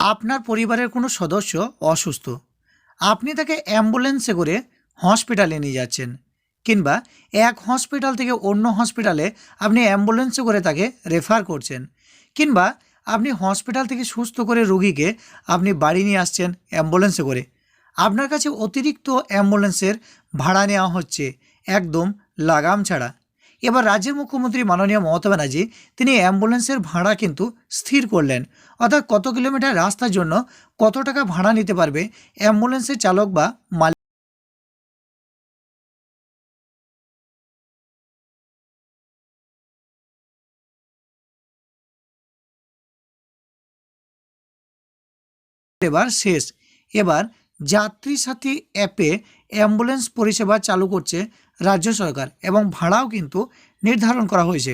আপনার পরিবারের কোনো সদস্য অসুস্থ। আপনি তাকে অ্যাম্বুলেন্সে করে হসপিটালে নিয়ে যাচ্ছেন কিংবা এক হসপিটাল থেকে অন্য হসপিটালে আপনি অ্যাম্বুলেন্সে করে তাকে রেফার করছেন কিংবা আপনি হসপিটাল থেকে সুস্থ করে রোগীকে আপনি বাড়ি নিয়ে আসছেন অ্যাম্বুলেন্সে করে। আপনার কাছে অতিরিক্ত অ্যাম্বুলেন্সের ভাড়া নেওয়া হচ্ছে, একদম লাগাম ছাড়া। এবার রাজ্যের মুখ্যমন্ত্রী মাননীয় মমতা ব্যানার্জি, তিনি অ্যাম্বুলেন্সের ভাড়া কিন্তু স্থির করলেন। অর্থাৎ কত কিলোমিটার রাস্তার জন্য কত টাকা ভাড়া নিতে পারবে অ্যাম্বুলেন্সের চালক বা মালিক? এবার শেষ। এবার যাত্রী সাথী অ্যাপে অ্যাম্বুলেন্স পরিষেবা চালু করছে রাজ্য সরকার এবং ভাড়াও কিন্তু নির্ধারণ করা হয়েছে।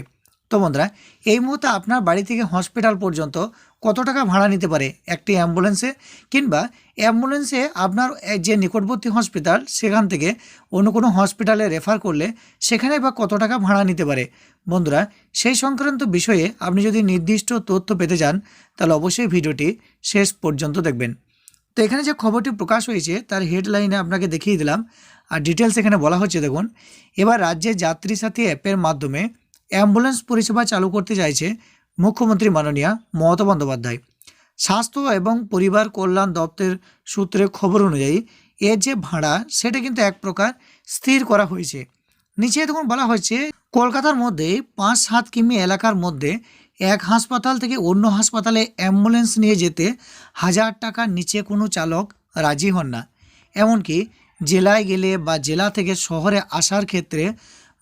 তো বন্ধুরা, এই মুহূর্তে আপনার বাড়ি থেকে হসপিটাল পর্যন্ত কত টাকা ভাড়া নিতে পারে? একটি অ্যাম্বুলেন্সে কিংবা অ্যাম্বুলেন্সে আপনার যে নিকটবর্তী হসপিটাল, সেখান থেকে অন্য কোনো হসপিটালে রেফার করলে সেখানে বা কত টাকা ভাড়া নিতে পারে? বন্ধুরা, সেই সংক্রান্ত বিষয়ে আপনি যদি নির্দিষ্ট তথ্য পেতে চান, তাহলে অবশ্যই ভিডিওটি শেষ পর্যন্ত দেখবেন। তো এখানে যে খবরটি প্রকাশ হয়েছে, তার হেডলাইনে আপনাকে দেখিয়ে দিলাম। আর ডিটেলস এখানে বলা হচ্ছে, দেখুন, এবার রাজ্যে যাত্রী সাথী অ্যাপের মাধ্যমে অ্যাম্বুলেন্স পরিষেবা চালু করতে চাইছে মুখ্যমন্ত্রী মাননীয়া মমতা বন্দ্যোপাধ্যায়। স্বাস্থ্য এবং পরিবার কল্যাণ দপ্তরের সূত্রে খবর অনুযায়ী এর যে ভাড়া, সেটা কিন্তু এক প্রকার স্থির করা হয়েছে। নিচে দেখুন বলা হয়েছে কলকাতার মধ্যে পাঁচ সাত কিমি এলাকার মধ্যে এক হাসপাতাল থেকে অন্য হাসপাতালে অ্যাম্বুলেন্স নিয়ে যেতে হাজার টাকার নিচে কোনো চালক রাজি হন না। এমনকি জেলায় গেলে বা জেলা থেকে শহরে আসার ক্ষেত্রে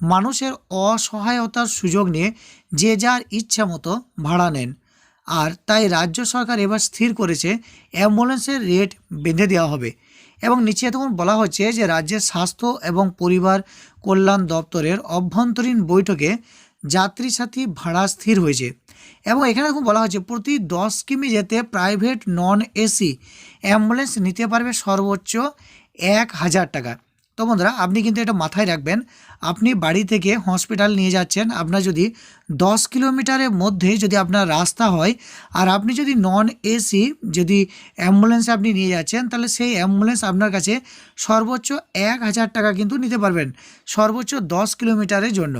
মানুষের অসহায়তার সুযোগ নিয়ে যে যার ইচ্ছা মতো ভাড়া নেন। আর তাই রাজ্য সরকার এবার স্থির করেছে, অ্যাম্বুলেন্সের রেট বেঁধে দেওয়া হবে। এবং নিচে তখন বলা হচ্ছে যে রাজ্যের স্বাস্থ্য এবং পরিবার কল্যাণ দপ্তরের অভ্যন্তরীণ বৈঠকে যাত্রী সাথী ভাড়া স্থির হয়েছে। এবং এখানে দেখুন বলা হচ্ছে, প্রতি দশ কিমি যেতে প্রাইভেট নন এসি অ্যাম্বুলেন্স নিতে পারবে সর্বোচ্চ এক হাজার টাকা। তো বন্ধুরা, আপনি কিন্তু এটা মাথায় রাখবেন, আপনি বাড়ি থেকে হসপিটাল নিয়ে যাচ্ছেন, আপনার যদি দশ কিলোমিটারের মধ্যে যদি আপনার রাস্তা হয়, আর আপনি যদি নন এসি যদি অ্যাম্বুলেন্সে আপনি নিয়ে যাচ্ছেন, তাহলে সেই অ্যাম্বুলেন্স আপনার কাছে সর্বোচ্চ এক হাজার টাকা কিন্তু নিতে পারবেন, সর্বোচ্চ দশ কিলোমিটারের জন্য।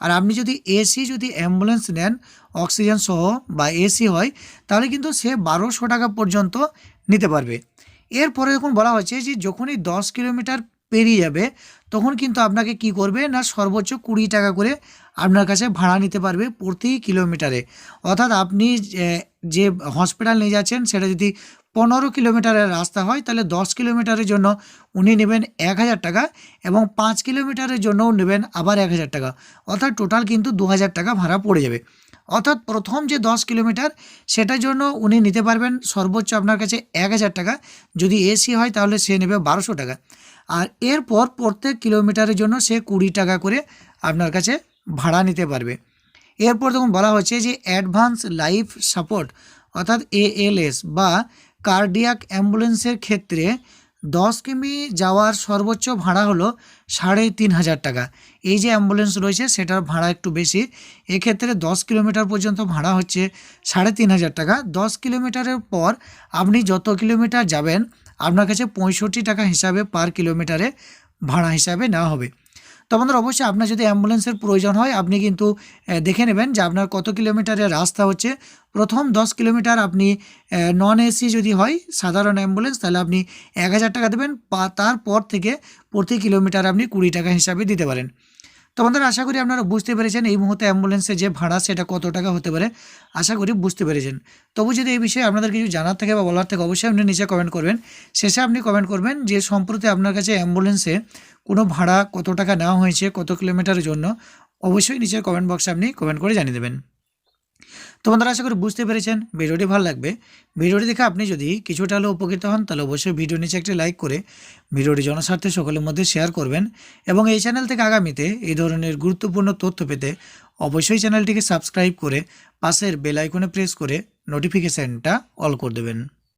আর আপনি যদি এসি যদি অ্যাম্বুলেন্স নেন, অক্সিজেন সহ বা এসি হয়, তাহলে কিন্তু সে বারোশো টাকা পর্যন্ত নিতে পারবে। এরপরে যখন বলা হচ্ছে যে যখনই দশ কিলোমিটার পেরিয়ে যাবে, তখন কিন্তু আপনাকে কি করবে না সর্বোচ্চ কুড়ি টাকা করে আপনার কাছে ভাড়া নিতে পারবে প্রতি কিলোমিটারে। অর্থাৎ আপনি যে হসপিটাল নিয়ে যাচ্ছেন, সেটা যদি পনেরো কিলোমিটারের রাস্তা হয়, তাহলে দশ কিলোমিটারের জন্য উনি নেবেন এক হাজার টাকা এবং পাঁচ কিলোমিটারের জন্যও নেবেন আবার এক হাজার টাকা। অর্থাৎ টোটাল কিন্তু দু হাজার টাকা ভাড়া পড়ে যাবে। অর্থাৎ প্রথম যে দশ কিলোমিটার, সেটার জন্য উনি নিতে পারবেন সর্বোচ্চ আপনার কাছে এক হাজার টাকা। যদি এসি হয়, তাহলে সে নেবে বারোশো টাকা। আর এরপর প্রত্যেক কিলোমিটারের জন্য সে কুড়ি টাকা করে আপনার কাছে ভাড়া নিতে পারবে। এরপর তখন বলা হচ্ছে যে অ্যাডভান্স লাইফ সাপোর্ট, অর্থাৎ এএলএস বা কার্ডিয়াক অ্যাম্বুলেন্সের ক্ষেত্রে দশ কিমি যাওয়ার সর্বোচ্চ ভাড়া হলো সাড়ে তিন হাজার টাকা। এই যে অ্যাম্বুলেন্স রয়েছে, সেটার ভাড়া একটু বেশি। এক্ষেত্রে দশ কিলোমিটার পর্যন্ত ভাড়া হচ্ছে সাড়ে তিন হাজার টাকা। দশ কিলোমিটারের পর আপনি যত কিলোমিটার যাবেন, আপনার কাছে পঁয়ষট্টি টাকা হিসাবে পার কিলোমিটারে ভাড়া হিসাবে নেওয়া হবে। তো বন্ধুরা অবশ্যই আপনার যদি অ্যাম্বুলেন্সের প্রয়োজন হয়, আপনি কিন্তু দেখে নেবেন যে আপনার কত কিলোমিটারের রাস্তা হচ্ছে। প্রথম দশ কিলোমিটার আপনি নন এসি যদি হয়, সাধারণ অ্যাম্বুলেন্স, তাহলে আপনি এক হাজার টাকা দেবেন তারপর থেকে প্রতি কিলোমিটার আপনি কুড়ি টাকা হিসাবে দিতে পারেন। তো বন্ধুরা, আশা করি আপনারা বুঝতে পেরেছেন এই মুহূর্তে অ্যাম্বুলেন্সের যে ভাড়া, সেটা কত টাকা হতে পারে। আশা করি বুঝতে পেরেছেন। তবু যদি এই বিষয়ে আপনাদের কিছু জানার থাকে বা বলার থাকে, অবশ্যই আপনি নিচে কমেন্ট করবেন। শেষে আপনি কমেন্ট করবেন যে সম্প্রতি আপনার কাছে অ্যাম্বুলেন্সে কোনো ভাড়া কত টাকা নেওয়া হয়েছে কত কিলোমিটারের জন্য, অবশ্যই নিচের কমেন্ট বক্সে আপনি কমেন্ট করে জানিয়ে দেবেন। তো বন্ধুরা, আশা করি বুঝতে পেরেছেন, ভিডিওটি ভালো লাগবে। ভিডিওটি দেখে আপনি যদি কিছুটা হলেও উপকৃত হন, তাহলে অবশ্যই ভিডিও নিচে একটি লাইক করে ভিডিওটি জনস্বার্থে সকলের মধ্যে শেয়ার করবেন এবং এই চ্যানেল থেকে আগামীতে এই ধরনের গুরুত্বপূর্ণ তথ্য পেতে অবশ্যই চ্যানেলটিকে সাবস্ক্রাইব করে পাশের বেল আইকনে প্রেস করে নোটিফিকেশানটা অল করে দেবেন।